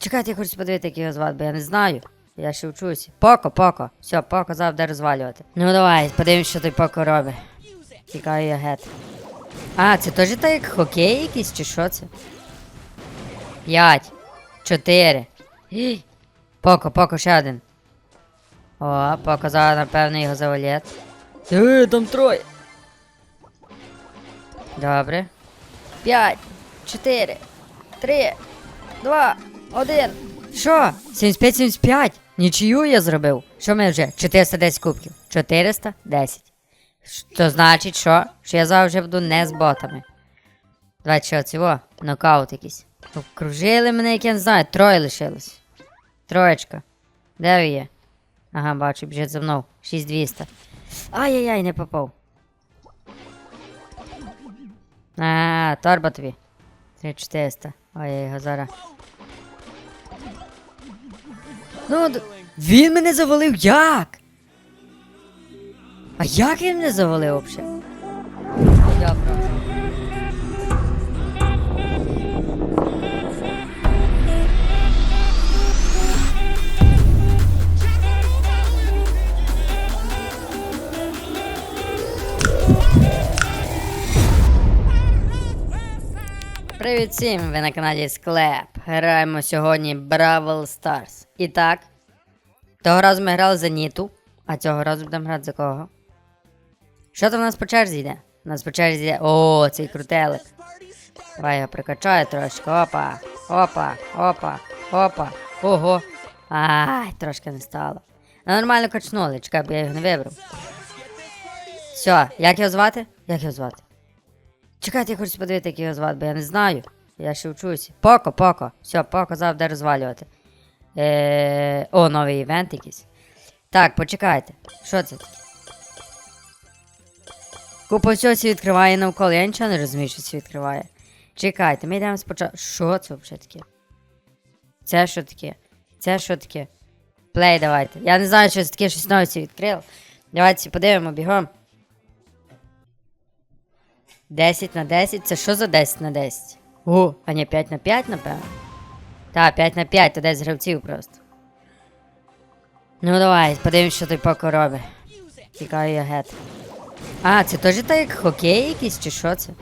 Чекайте, я хочу подивитися, як його звати, бо я не знаю. Я ще вчуся. Поко, поко. Все, поко завжди розвалювати. Ну давай, подивимось, що той поко робить. Тікаю я гет. А, це теж так хокей якийсь, чи що це? П'ять. Чотири. Поко, поко, ще один. О, поко зараз, напевно, його завалять. Е, там троє. Добре. П'ять, чотири, три, два, один. Що? 75-75? Нічию я зробив. Що ми вже? 410 кубків. 410. Що значить, що? Що я вже буду не з ботами. Давайте що, цього? Нокаут якийсь. Окружили мене, як я не знаю, троє лишилось. Троєчка. Де ви є? Ага, бачу, біжить за мною. 6200. Ай-яй-яй, не попав. А, торба тобі. 3400. Ой, я його зараз. Ну, він мене завалив як? А як він мене завалив взагалі? Добре. Привіт всім! Ви на каналі Склеп. Граємо сьогодні Бравл Stars. І так. Того разу ми грали за Ніту, а цього разу будемо грати за кого? Що там у нас по черзі йде? У нас по черзі йде. О, цей крутелик. Давай його прикачаю трошки. Опа. Опа, опа, опа. Ого. Ай, трошки не стало. Ну нормально качнули, чекай, бо я його не вибрав. Все, як його звати? Як його звати? Чекайте, я хочу подивитися, як його звати, бо я не знаю. Я ще вчуся. Поко, поко. Все, поко завжди розвалювати. Е... О, новий івент якийсь. Так, почекайте. Що це? Купа всього сі відкриває навколо. Я нічого не розумію, що це відкриває. Чекайте, ми йдемо спочатку. Що це взагалі таке? Це що таке? Це що таке? Плей давайте. Я не знаю, що це таке, щось нове відкрив. Давайте подивимо бігом. 10 на 10? Це що за 10 на 10? О, а ні, 5 на 5, напевно. Так, 5 на 5, то 10 гравців просто. Ну давай, подивимось, що той поко робить. Тікаю я гет. А, це теж так хокей якийсь, чи що це?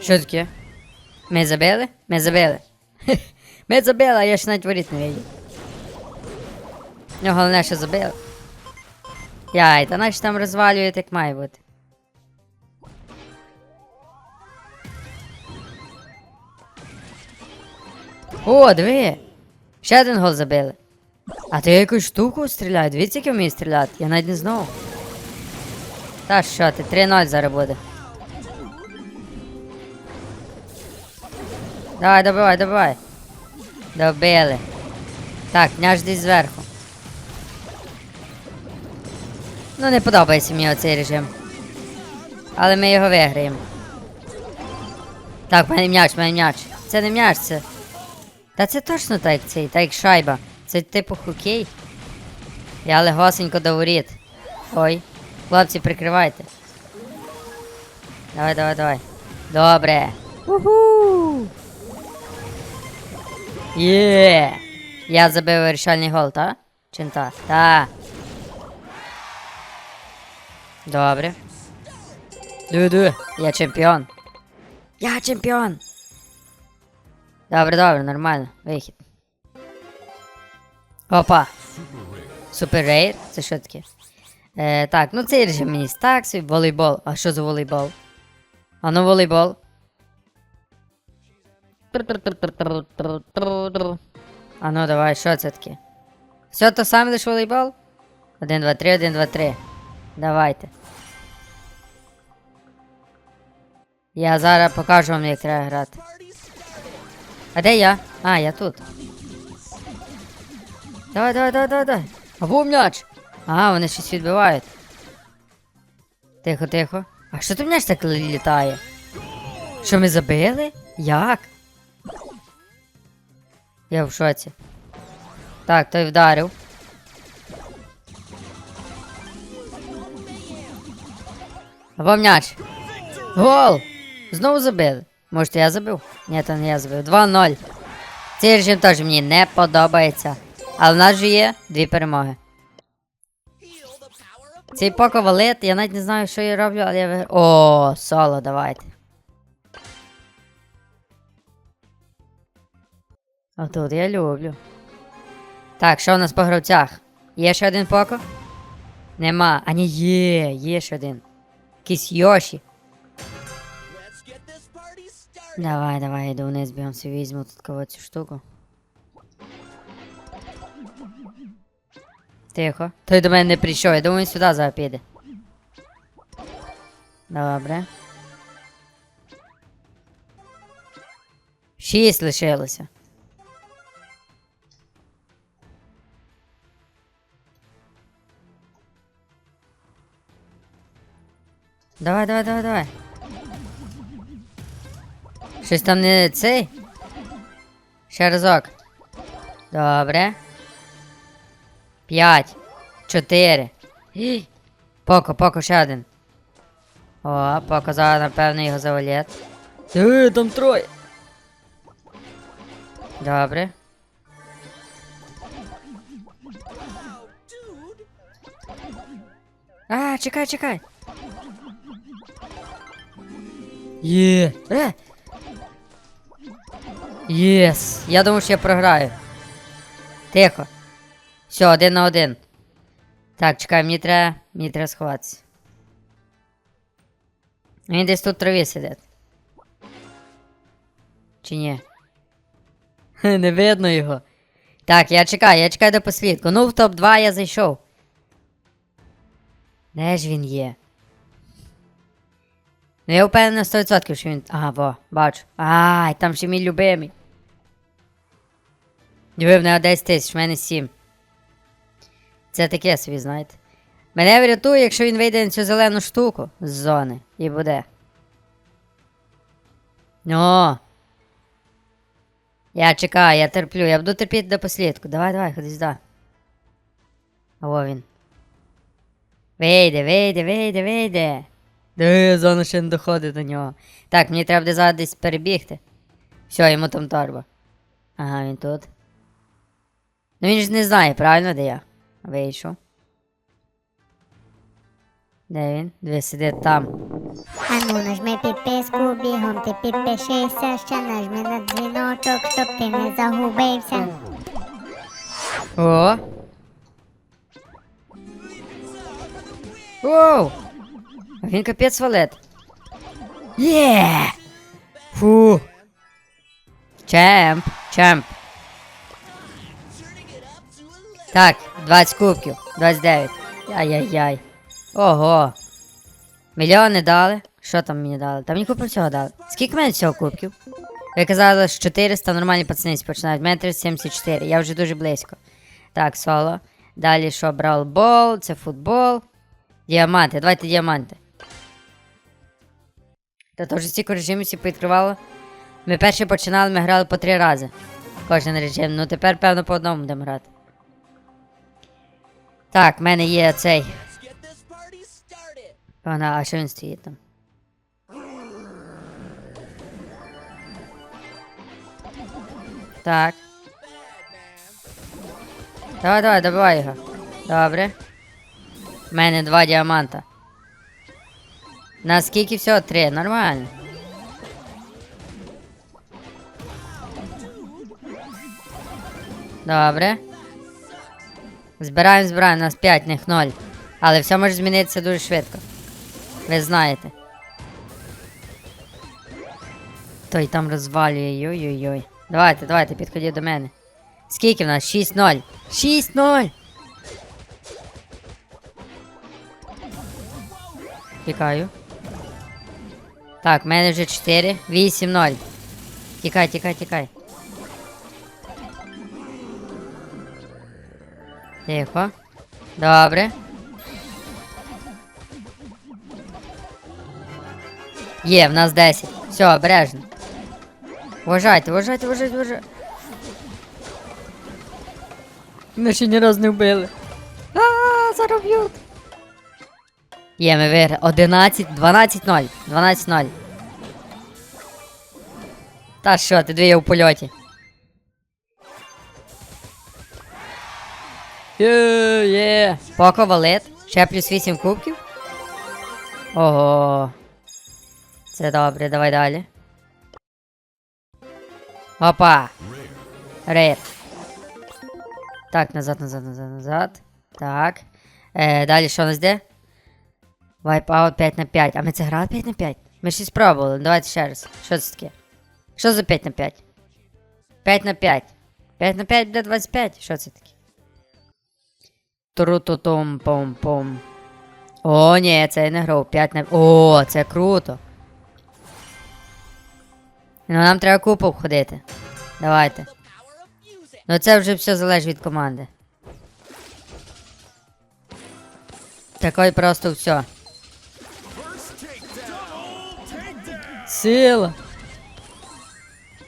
Що таке? Ми забили? Ми забили. Ми забили, а я ж навіть воріт не видів. Ну, головне, що забили. Яй, та наче там розвалюють, як має бути. О, диви! Ще один гол забили. А то якусь штуку стріляю. Дивіться, як я вмію стріляти. Я навіть не знав. Та що ти, 3-0 зараз буде. Давай, добивай, добивай. Добили. Так, княж десь зверху. Ну, не подобається мені оцей режим. Але ми його виграємо. Так, мене м'яч, мене м'яч. Це не м'яч, це. Та це точно так цей, так шайба. Це типу хокей. Я легосенько до воріт. Ой. Хлопці, прикривайте. Давай, давай, давай. Добре. Уху. Є. Я забив вирішальний гол, та? Чи не та? Добре. Ду-ду, я чемпіон. Я чемпіон. Добре, добре, нормально. Вихід. Опа. Супер рейд? Це що таке? Е, так, ну цей режим мені так волейбол. А що за волейбол? А ну волейбол. А ну давай, що це таке? Все то саме лиш волейбол? 1, 2, 3, 1, 2, 3. Давайте. Я зараз покажу вам, як треба грати. А де я? А, я тут. Давай, давай, давай, давай, давай. А був м'яч. Ага, вони щось відбивають. Тихо, тихо. А що тут м'яч так літає? Що ми забили? Як? Я в шоці. Так, той вдарив. Або м'яч. Гол! Знову забили. Може, я забив? Ні, то не я забив. 2-0. Цей режим теж мені не подобається. Але в нас же є дві перемоги. Цей поко валит, я навіть не знаю, що я роблю, але я виграю. О, соло, давайте. А тут я люблю. Так, що у нас по гравцях? Є ще один поко? Нема. А ні, є, є ще один. Якийсь Йоші. Давай, давай, я йду вниз, собі візьму тут кого цю штуку. Тихо. Той до мене не прийшов, я думаю, він сюди зараз піде. Добре. Шість лишилося. Давай, давай, давай, давай. Щось там не цей? Ще разок. Добре. П'ять. Чотири. Поко, поко, ще один. О, поко зараз, напевно, його завалять. Е, там троє. Добре. А, чекай, чекай. Є. Е. Єс. Я думав, що я програю. Тихо. Все, один на один. Так, чекай, мені треба. Мені треба сховатися. Він десь тут в траві сидить. Чи ні? Не видно його. Так, я чекаю, я чекаю до послідку. Ну, в топ-2 я зайшов. Де ж він є? Я впевнений на 100%, що він. Ага, во, бачу. Ай, там ще мій любимий. Диви, в нього 10 тисяч, в мене 7. Це таке собі, знаєте. Мене врятує, якщо він вийде на цю зелену штуку з зони і буде. О! Я чекаю, я терплю, я буду терпіти до послідку. Давай, давай, ходи сюди. О, він. Вийде, вийде, вийде, вийде. Диви, зона ще не доходить до нього. Так, мені треба буде зараз десь перебігти. Все, йому там торба. Ага, він тут. Ну він ж не знає, правильно, де я? Вийшов. Де він? Диви, сидить там. Ану, нажми підписку, бігом ти підпишися, ще нажми на дзвіночок, щоб ти не загубився. О! Оу! А він капець валет. Є! Фу! Чемп, чемп. Так, 20 кубків, 29. Ай-яй-яй. Ого. Мільйони дали. Що там мені дали? Там мені купу всього дали. Скільки мене всього кубків? Ви казали, що 400 нормальні пацани починають. У мене 374, я вже дуже близько. Так, соло. Далі що, браулбол, це футбол. Діаманти, давайте діаманти. Та то вже стільки режимів всі відкривало. Ми перші починали, ми грали по три рази. Кожен режим. Ну тепер, певно, по одному будемо грати. Так, в мене є цей. Вона, а що він стоїть там? Так. Давай, давай, добивай його. Добре. У мене два діаманта. Наскільки всього? Три, нормально. Добре. Збираємо, збираємо, нас 5, них 0. Але все може змінитися дуже швидко. Ви знаєте. Той там розвалює, йой-йой-йой. Давайте, давайте, підходіть до мене. Скільки в нас? 6-0. 6-0! Тікаю. Так, в мене вже 4. 8-0. Тікай, тікай, тікай. Тихо. Добре. Є, в нас 10. Все, обережно. Вважайте, вважайте, вважайте, вважайте. Ми ще ні разу не вбили. А, зараз б'ють. Є, ми виграли. 11, 12-0. 12-0. Та що, ти дві я в польоті. Є, є. Поко валит. Ще плюс 8 кубків. Ого. Це добре, давай далі. Опа. Рейд. Так, назад, назад, назад, назад. Так. Е, далі що у нас де? Wipeout 5 на 5. А ми це грали 5 на 5? Ми щось спробували. Давайте ще раз. Що це таке? Що за 5 на 5? 5 на 5. 5 на 5 буде 25. Що це таке? Тру-ту-тум пом пом О, ні, це я не грав. 5 на. О, це круто. Ну нам треба купу обходити. Давайте. Ну це вже все залежить від команди. Такой просто все. Сила.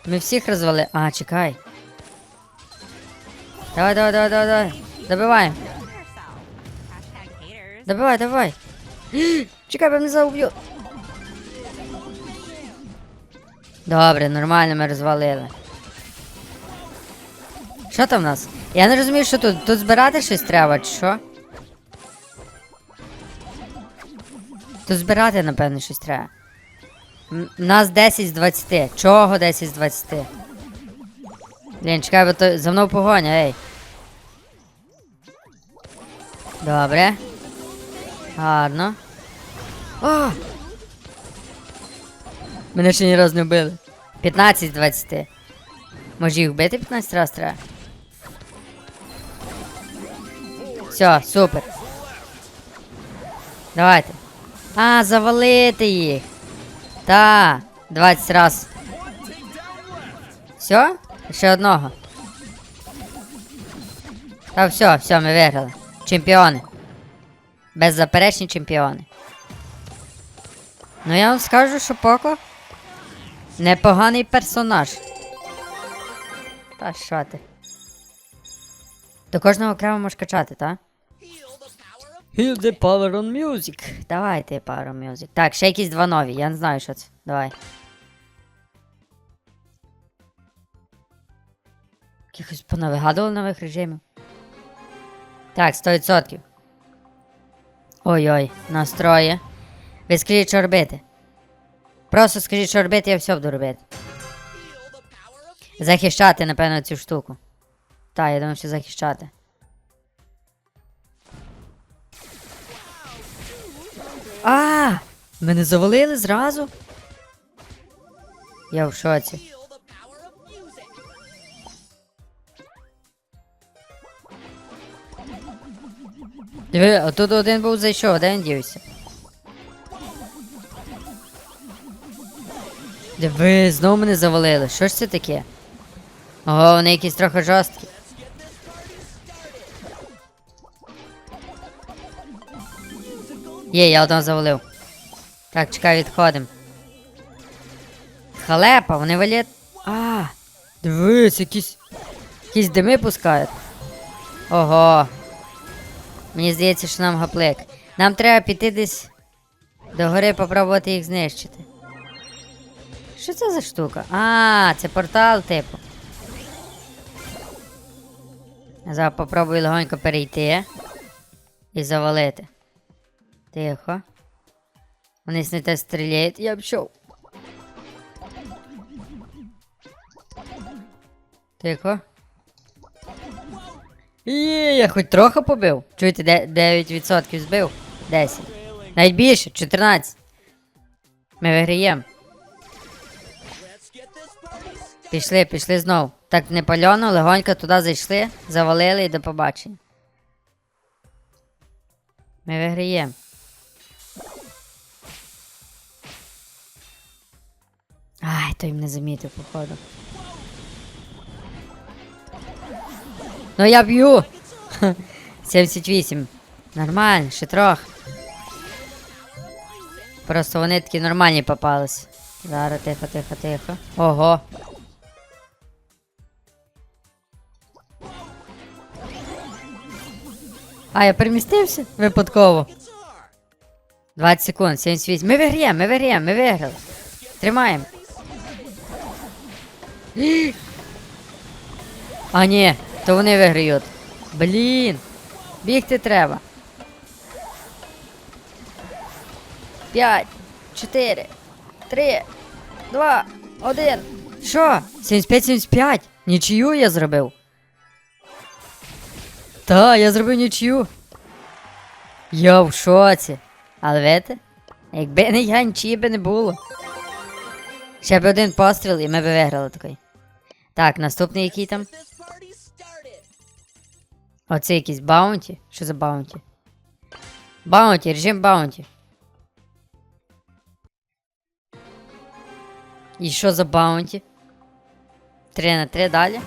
Ми всіх розвели. А, чекай. Давай, давай, давай, давай, давай. Добиваємо. Добивай, давай. Чекай, бо мене зауб'ю. Добре, нормально ми розвалили. Що там в нас? Я не розумію, що тут. Тут збирати щось треба, що? Тут збирати, напевно, щось треба. Нас 10 з 20. Чого 10 з 20? Блін, чекай, бо то за мною погоня, ей. Добре. Гарно. О! Мене ще ні разу не вбили. 15 з 20. Може їх вбити 15 разів треба? Все, супер. Давайте. А, завалити їх. Та, 20 раз. Все? Ще одного. Та все, все, ми виграли. Чемпіони. Беззаперечні чемпіони. Ну я вам скажу, що Поко непоганий персонаж. Та що ти? До кожного окремо можеш качати, так? Heal the power on music. Давайте power on music. Так, ще якісь два нові, я не знаю, що це. Давай. Якихось понавигадували нових режимів. Так, 100%. Ой-ой, настрої. Ви скажіть, що робити. Просто скажіть, що робити, я все буду робити. Захищати, напевно, цю штуку. Так, я думаю, що захищати. А! Мене завалили зразу? Я в шоці. Диви, а тут один був зайшов, де він дівся? Диви, знову мене завалили. Що ж це таке? Ого, вони якісь трохи жорсткі. Є, я одного завалив. Так, чекай, відходимо. Халепа, вони валять. А, дивись, якісь. Якісь дими пускають. Ого. Мені здається, що нам гаплик. Нам треба піти десь до гори попробувати їх знищити. Що це за штука? А, це портал, типу. Зараз попробую легонько перейти і завалити. Тихо. Вони не те стріляють, я пішов. Тихо. Є, я хоч трохи побив. Чуєте, 9% збив? 10. Навіть більше, 14. Ми виграємо. Пішли, пішли знов. Так не пальоно, легонько туди зайшли, завалили і до побачення. Ми виграємо. Ай, той мене замітив, походу. Ну я б'ю. 78. Нормально, ще. Просто вони такі нормальні попались. Зараз тихо, тихо, тихо. Ого. А, я перемістився випадково. 20 секунд, 78. Ми виграємо, ми виграємо, ми виграли. Тримаємо. А ні, то вони виграють. Блін. Бігти треба. П'ять, чотири, три, два, один. Що? 75-75. Нічию я зробив. Та, я зробив нічию. Я в шоці. Але видите? Якби не я, нічиї би не було. Ще б один постріл і ми б виграли такий. Так, наступний який там? Оце якийсь баунті. Що за баунті? Баунті, режим баунті. І що за баунті? 3 на 3 далі.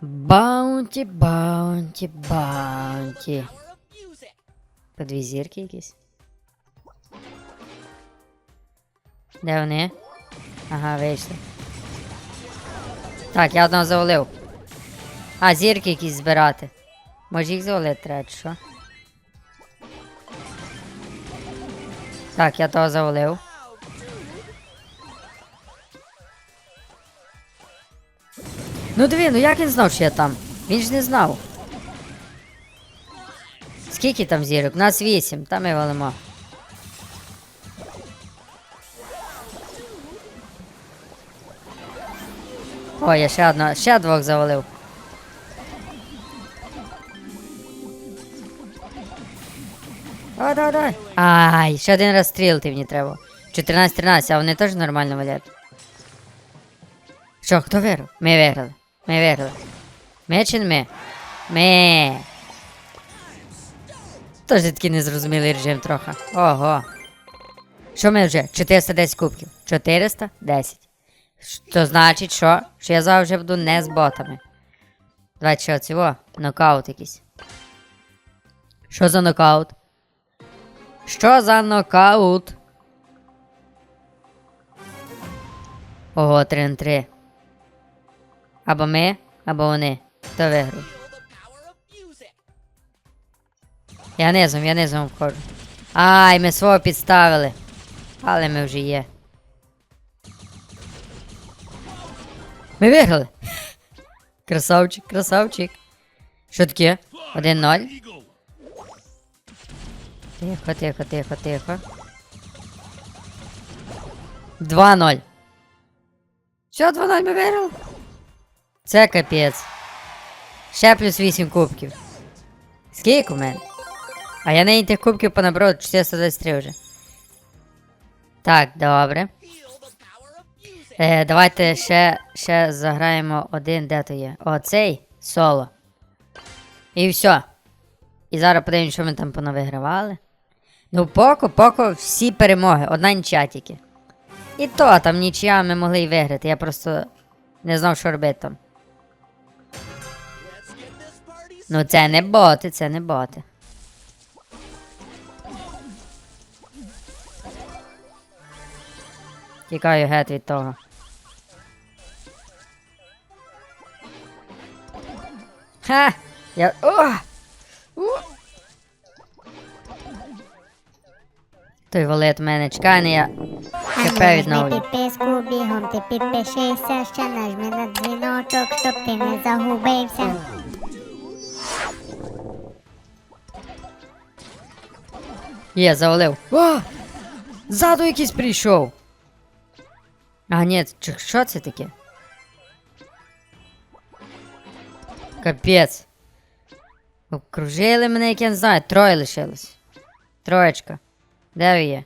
Баунті, баунті, баунті. По дві зірки якісь. Де вони? Ага, вийшли. Так, я одного завалив. А, зірки якісь збирати. Може їх завалити треба, чи що? Так, я того завалив. Ну диви, ну як він знав, що я там? Він ж не знав. Скільки там зірок? У нас вісім, там ми валимо. Ой, я ще одного, ще двох завалив. Давай, давай, давай. Ай, ще один раз стрілити мені треба. 14-13, а вони теж нормально валять. Що, хто виграв? Ми виграли. Ми виграли. Ми чи не ми? Ми. Тож такий незрозумілий режим трохи. Ого. Що ми вже? 410 кубків. 410. Що значить, що? Що я вже буду не з ботами. Давайте що, цього? Нокаут якийсь. Що за нокаут? Що за нокаут? Ого, 3 на 3. Або ми, або вони. Хто виграв? Я низом, я низом входжу. Ай, ми свого підставили. Але ми вже є. Ми виграли. Красавчик, красавчик. Що таке? 1-0. Тихо, тихо, тихо, тихо. 2-0. Все, 2-0 ми виграли. Це капець. Ще плюс 8 кубків. Скільки у мене? А я нині тих кубків понабрав 423 вже. Так, добре. Е, давайте ще, ще заграємо один, де то є. Оцей соло. І все. І зараз подивимось, що ми там понавигравали. Ну, поки, поки всі перемоги, одна нічия тільки. І то там нічия ми могли й виграти. Я просто не знав, що робити там. Ну, це не боти, це не боти. Тікаю геть від того. Ха! Я. О! О! Той валет мене чекає, не я ХП відновлю. підписку, бігом ти підпишися, ще нажми на дзвіночок, щоб ти не загубився. Є, завалив. О! Ззаду якийсь прийшов. А, ні, що це таке? Капець. Обкружили мене, як я не знаю, троє лишилось. Троєчка. Де ви є?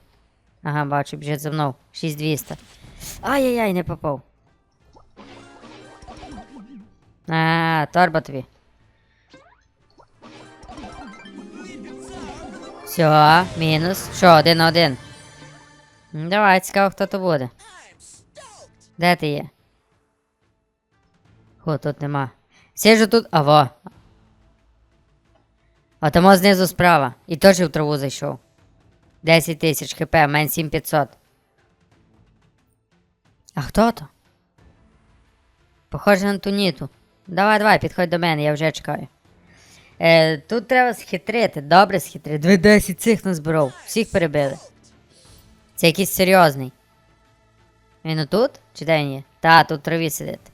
Ага, бачу, біжить за мною. 6200. Ай-яй-яй, не попав. А, торба тобі. Все, мінус. Що, один на один. Давай, цікаво, хто то буде. Де ти є? О, тут нема. Сиджу тут. Аво. А тому знизу справа. І теж в траву зайшов. 10 тисяч хп, в мене 7500. А хто то? Похоже на туніту. Давай, давай, підходь до мене, я вже чекаю. Е, тут треба схитрити, добре схитрити. Дві 10 цих назбирав, всіх перебили. Це якийсь серйозний. Він отут? Чи де він є? Та, тут траві сидить.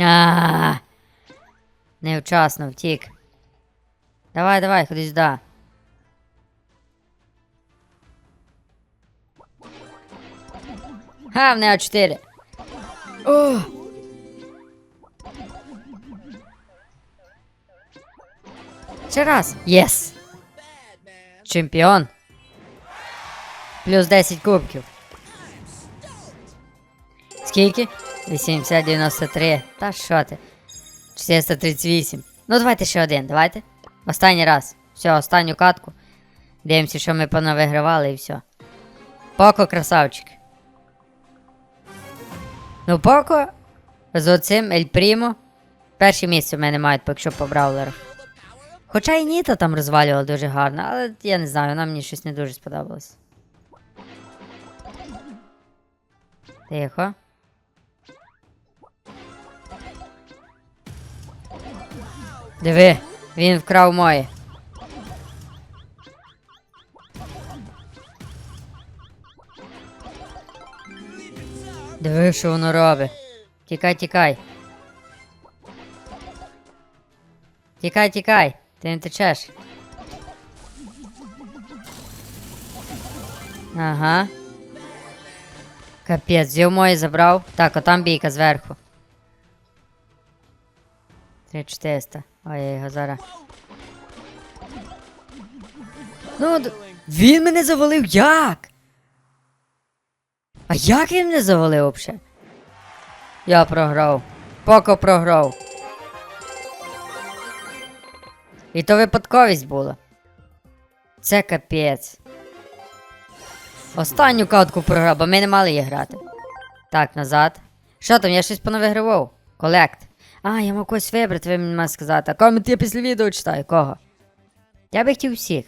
А, Невчасно втік. Давай, давай, ходи сюди. Ха, в неї 4. О! Ще раз. Єс. Чемпіон. Плюс 10 кубків. Скільки? 8093. Та що ти? 438. Ну, давайте ще один, давайте. Останній раз. Все, останню катку. Дивимося, що ми понавигравали і все. Поко, красавчик. Ну, Поко з оцим Ель Прімо. Перше місце в мене мають поки що по браулерах. Хоча і Ніта там розвалювала дуже гарно, але я не знаю, вона мені щось не дуже сподобалось. Тихо. Диви, він вкрав моє. Диви, що воно робить. Тікай, тікай. Тікай, тікай. Ти не течеш. Ага. Капець, взяв моє забрав. Так, отам бійка зверху. 3400. Ой, я. Ну, він мене завалив як? А як він мене завалив взагалі? Я програв. Поко програв. І то випадковість була. Це капець. Останню катку програв, бо ми не мали її грати. Так, назад. Що там, я щось понавигравав? Колект. А, я мав когось вибрати, ви мені маєте сказати. Комент я після відео читаю. Кого? Я би хотів всіх.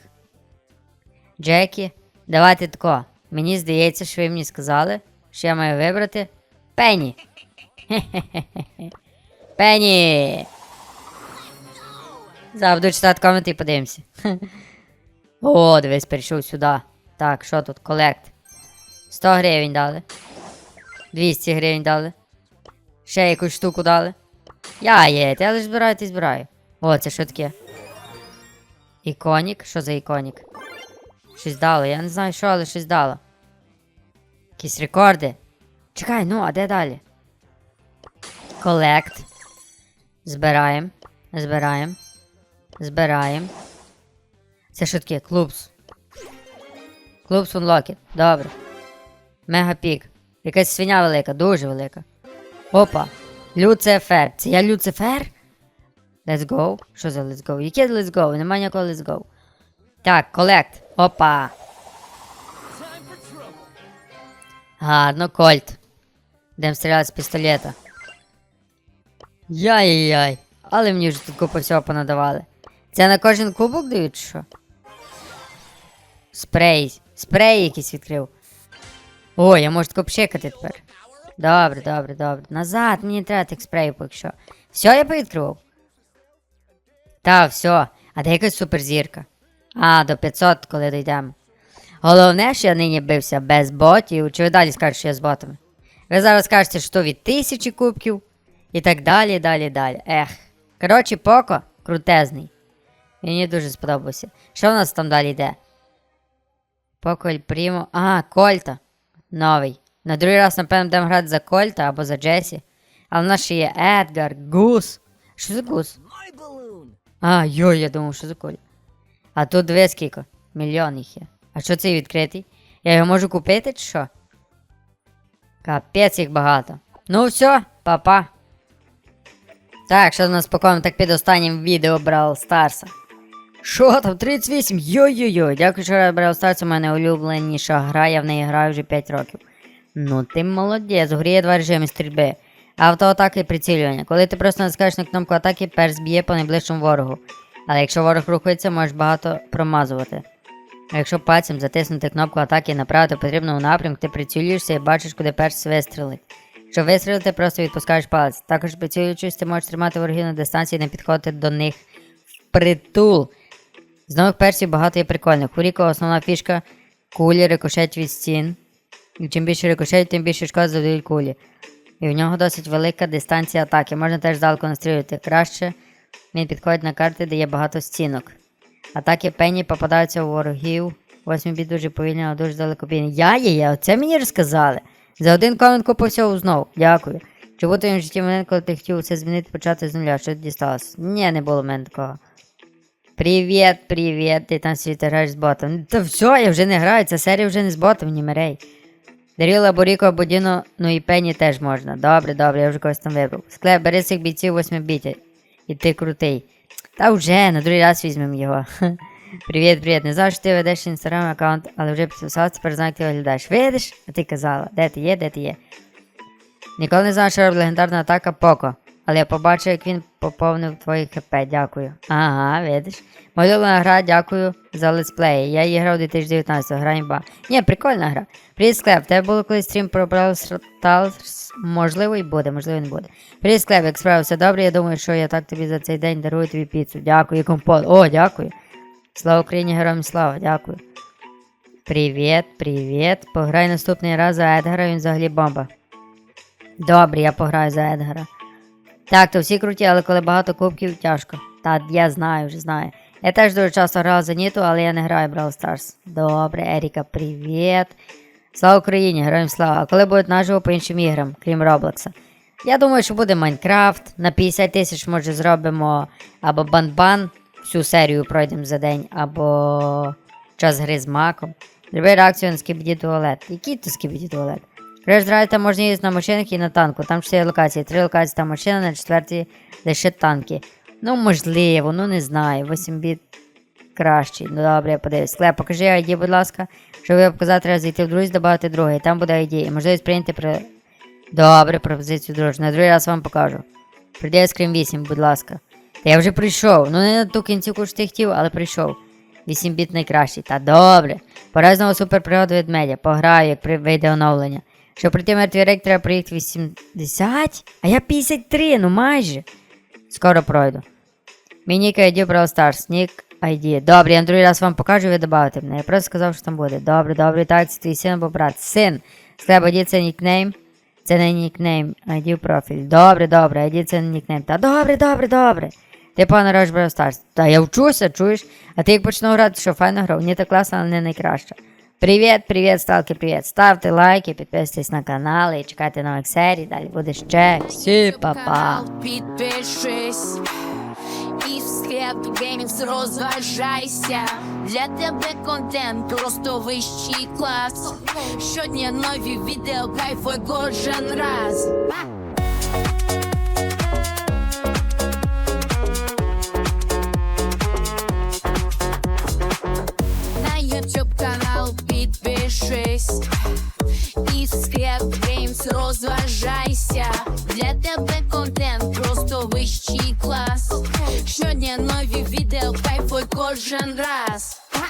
Джекі, давайте тако. Мені здається, що ви мені сказали, що я маю вибрати Пенні. Пенні! Зараз буду читати коменти і подивимося. О, дивись, перейшов сюди. Так, що тут? Колект. 100 гривень дали. 200 гривень дали. Ще якусь штуку дали. Я є, я лише збираю, ти збираю. О, це що таке? Іконік? Що за іконік? Щось дало, я не знаю що, але щось дало. Якісь рекорди. Чекай, ну, а де далі? Колект. Збираємо. Збираємо. Збираємо. Це що таке? Клубс. Клубс Unlocked. Добре. Мегапік. Якась свиня велика, дуже велика. Опа. Люцифер. Це я Люцифер? Let's go. Що за let's go? Яке let's go? Немає ніякого let's go. Так, колект. Опа. Гарно, кольт. Йдемо стріляти з пістолета. Яй-яй-яй. Але мені вже тут купу всього понадавали. Це на кожен кубок дають, що? Спрей. Спрей якийсь відкрив. О, я можу тако пшикати тепер. Добре, добре, добре. Назад, мені треба спреїв поки. Все, я повідкривав? Та, все. А де якась суперзірка? А, до 500, коли дійдемо. Головне, що я нині бився без ботів. Чи ви далі скажете, що я з ботами? Ви зараз скажете, що від тисячі кубків і так далі, далі, далі. Ех. Коротше, Поко крутезний. Мені дуже сподобався. Що в нас там далі йде? Поко Ель Прімо. А, Кольта. Новий. На другий раз, напевно, будемо грати за Кольта або за Джесі. Але в нас ще є Едгар, Гус. Що за Гус? А, йой, я думав, що за Коль. А тут дві скільки? Мільйон їх є. А що цей відкритий? Я його можу купити чи що? Капець їх багато. Ну все, папа. Так, що в нас по так під останнім відео Брал Старса. Що там, 38? Йой-йой-йой. Дякую, що Брал Старс у мене улюбленіша гра, я в неї граю вже 5 років. Ну ти молодець, у грі є два режими стрільби. Автоатака і прицілювання. Коли ти просто натискаєш на кнопку атаки, перс б'є по найближчому ворогу. Але якщо ворог рухається, можеш багато промазувати. А якщо пальцем затиснути кнопку атаки і направити потрібному напрямку, ти прицілюєшся і бачиш, куди перс вистрілить. Щоб вистрілити, просто відпускаєш палець. Також прицілюючись, ти можеш тримати ворогів на дистанції і не підходити до них впритул. З нових персів багато є прикольних. У Ріко основна фішка кулі рикошет від стін. І чим більше рикошет, тим більше шкод завдають кулі. І в нього досить велика дистанція атаки. Можна теж здалеку настрілювати. Краще він підходить на карти, де є багато стінок. Атаки пені попадаються у ворогів. Восьмі бід дуже повільно, але дуже далекобійні. Я є, я, оце мені розказали. За один комент купився знову. Дякую. Чи був твоїм житті момент, коли ти хотів це змінити, почати з нуля? Що дісталося? Ні, не було в мене такого. Привіт, привіт, ти там світ граєш з ботом. Та все, я вже не граю, ця серія вже не з ботом, ні мерей. Даріла або Ріко, або Діно, ну і пені теж можна. Добре, добре, я вже когось там вибрав. Склеп, бери цих бійців восьми біті. І ти крутий. Та вже, на другий раз візьмемо його. Привіт, привіт. Не знав, що ти ведеш інстаграм аккаунт, але вже підписався, тепер знаю, як ти виглядаєш. Видиш? А ти казала, де ти є, де ти є. Ніколи не знав, що робить легендарна атака Поко. Але я побачив, як він поповнив твої хп, дякую. Ага, видиш. Моя улюблена гра, дякую за летсплеї. Я її грав у 2019 гра імба. Ні, прикольна гра. Привіт, Склеп, тебе було колись стрім про Brawl Stars? Можливо, і буде, можливо, не буде. Привіт, Склеп, як справа, все добре. Я думаю, що я так тобі за цей день дарую тобі піцу. Дякую, компот. О, дякую. Слава Україні, героям слава, дякую. Привіт, привіт. Пограй наступний раз за Едгара, він взагалі бомба. Добре, я пограю за Едгара. Так, то всі круті, але коли багато кубків, тяжко. Та я знаю, вже знаю. Я теж дуже часто грав за Ніту, але я не граю в Brawl Stars. Добре, Еріка, привіт. Слава Україні, героям слава. А коли будуть наживо по іншим іграм, крім Роблокса? Я думаю, що буде Майнкрафт. На 50 тисяч, може, зробимо або Банбан, всю серію пройдемо за день, або час гри з маком. Зроби реакцію на скібіді туалет. Який то скібіді туалет? Там можна їздити на машинах і на танку. Там 4 локації. Три локації там машина, на четвертій лише танки. Ну, можливо, ну не знаю. 8 біт кращий. Ну добре, я подивлюсь. Склеп, покажи ID, будь ласка. Щоб я показати, треба зайти в друзі, додати другий. Там буде ID. І можливість прийняти при. Добре, пропозицію дружу. На другий раз вам покажу. Прийде скрім 8, будь ласка. Та я вже прийшов. Ну не на ту кінцівку що ти хотів, але прийшов. 8 біт найкращий. Та добре. Пора знову суперпригоду від медіа. Пограю, як при... вийде оновлення. Щоб пройти мертвий рейк, треба проїхати 80? А я 53, ну майже. Скоро пройду. Мій ID Brawl Stars, нік ID. Добре, я на другий раз вам покажу, ви добавите мене. Я просто сказав, що там буде. Добре, добре, так, це твій син або брат. Син. Склеп ID це нікнейм. Це не нікнейм, ID профіль. Добре, добре, ID це не нікнейм. Та добре, добре, добре. Ти пане в Brawl Stars. Та я вчуся, чуєш? А ти як почну грати, що файно грав? Ні, так класно, але не найкраще. Привіт, привіт, сталки, привіт. Ставте лайки, підписуйтесь на канал і чекайте нових серій. Далі буде ще. Всі, па-па. підпишись і в склеп геймінгс розважайся. Для тебе контент просто вищий клас. Щодня нові відео, кайфуй кожен раз. Канал і склеп геймс розважайся. Для тебе контент просто вищий клас. Щодня нові відео, кайфуй кожен раз.